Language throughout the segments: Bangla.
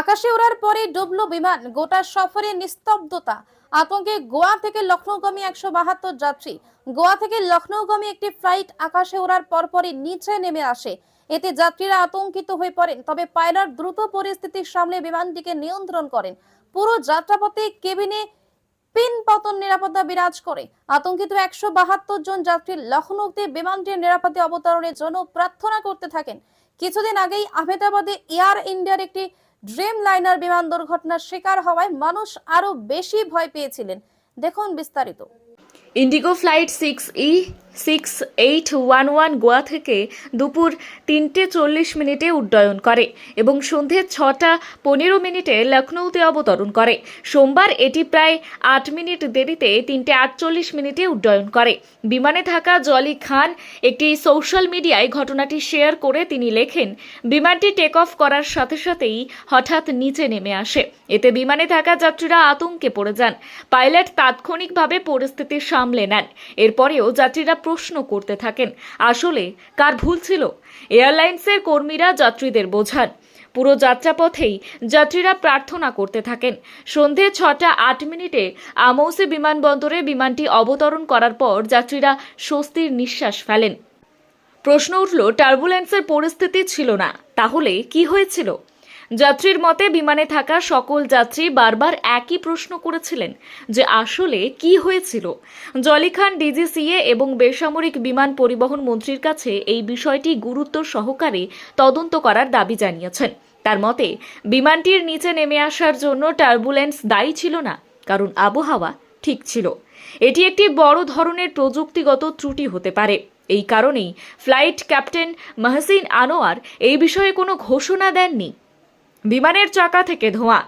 আকাশে ওড়ার পরে ডুবলো বিমান, গোটা সফরে নিস্তব্ধতা। আতঙ্কে গোয়া থেকে লখনৌগামী একশো বাহাত্তর যাত্রী, গোয়া থেকে লখনৌগামী একটি ফ্লাইট আকাশে ওড়ার পরপরই নিচে নেমে আসে। এতে যাত্রীরা আতঙ্কিত হয়ে পড়েন, তবে পাইলট দ্রুত পরিস্থিতি সামলে বিমানটিকে নিয়ন্ত্রণ করেন। পুরো যাত্রাপথে কেবিনে পিন পতন নিরাপত্তা বিরাজ করে। আতঙ্কিত একশো বাহাত্তর জন যাত্রী লখনৌতে বিমানটির নিরাপদে অবতরণের জন্য প্রার্থনা করতে থাকেন। কিছুদিন আগেই আহমেদাবাদে এয়ার ইন্ডিয়ার একটি ড্রিম লাইনার বিমান দুর্ঘটনার শিকার হওয়ায় মানুষ আরও বেশি ভয় পেয়েছিলেন। দেখুন বিস্তারিত। IndiGo flight six E six eight one one Goa থেকে দুপুর তিনটে চল্লিশ মিনিটে উড্ডয়ন করে এবং সন্ধে ছটা পনেরো মিনিটে লখনৌতে অবতরণ করে। সোমবার এটি প্রায় আট মিনিট দেরিতে তিনটে আটচল্লিশ মিনিটে উড্ডয়ন করে। বিমানে থাকা জলি খান একটি সোশ্যাল মিডিয়ায় ঘটনাটি শেয়ার করে তিনি লেখেন, বিমানটি টেক অফ করার সাথে সাথেই হঠাৎ নিচে নেমে আসে। এতে বিমানে থাকা যাত্রীরা আতঙ্কে পড়ে যান। পাইলট তাৎক্ষণিকভাবে পরিস্থিতি সামলে নেন। এরপরেও যাত্রীরা প্রশ্ন করতে থাকেন। আসলে, কার ভুল ছিল? এয়ারলাইন্সের কর্মীরা যাত্রীদের বোঝান। পুরো যাত্রাপথেই যাত্রীরা প্রার্থনা করতে থাকেন। সন্ধে ছটা আট মিনিটে আমৌসি বিমানবন্দরে বিমানটি অবতরণ করার পর যাত্রীরা স্বস্তির নিঃশ্বাস ফেলেন। প্রশ্ন উঠল, টার্বুলেন্সের পরিস্থিতি ছিল না। তাহলে কি হয়েছিল? যাত্রীর মতে বিমানে থাকা সকল যাত্রী বারবার একই প্রশ্ন করেছিলেন যে আসলে কি হয়েছিল। জলি খান ডিজিসিএ এবং বেসামরিক বিমান পরিবহন মন্ত্রীর কাছে এই বিষয়টি গুরুত্ব সহকারে তদন্ত করার দাবি জানিয়েছেন। তার মতে, বিমানটির নিচে নেমে আসার জন্য টার্বুলেন্স দায়ী ছিল না, কারণ আবহাওয়া ঠিক ছিল। এটি একটি বড় ধরনের প্রযুক্তিগত ত্রুটি হতে পারে। এই কারণেই ফ্লাইট ক্যাপ্টেন মাহসিন আনোয়ার এই বিষয়ে কোনো ঘোষণা দেননি। বিমানের চাকা থেকে ধোঁয়া।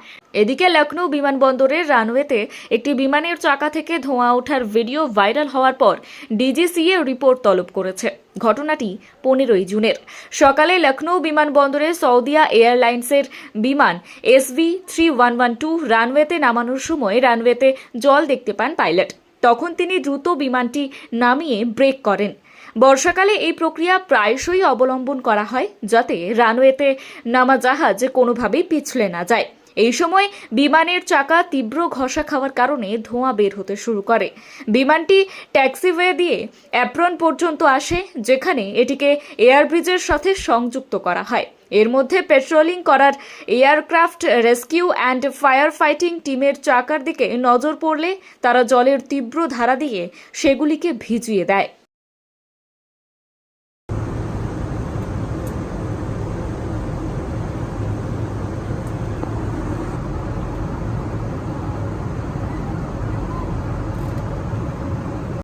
এদিকে লখনৌ বিমানবন্দরের রানওয়েতে একটি বিমানের চাকা থেকে ধোঁয়া ওঠার ভিডিও ভাইরাল হওয়ার পর ডিজিসিএ রিপোর্ট তলব করেছে। ঘটনাটি পনেরোই জুনের। সকালে লখনৌ বিমানবন্দরে সৌদিয়া এয়ারলাইন্সের বিমান SV three one one two রানওয়েতে নামানোর সময় রানওয়েতে জল দেখতে পান পাইলট। তখন তিনি দ্রুত বিমানটি নামিয়ে ব্রেক করেন। বর্ষাকালে এই প্রক্রিয়া প্রায়শই অবলম্বন করা হয়, যাতে রানওয়েতে নামা জাহাজ কোনোভাবেই পিছলে না যায়। এই সময় বিমানের চাকা তীব্র ঘষা খাওয়ার কারণে ধোঁয়া বের হতে শুরু করে। বিমানটি ট্যাক্সিওয়ে দিয়ে অ্যাপ্রন পর্যন্ত আসে, যেখানে এটিকে এয়ারব্রিজের সাথে সংযুক্ত করা হয়। এর মধ্যে পেট্রোলিং করার aircraft, rescue and fire fighting টিমের চাকার দিকে নজর পড়লে তারা জলের তীব্র ধারা দিয়ে সেগুলিকে ভিজিয়ে দেয়।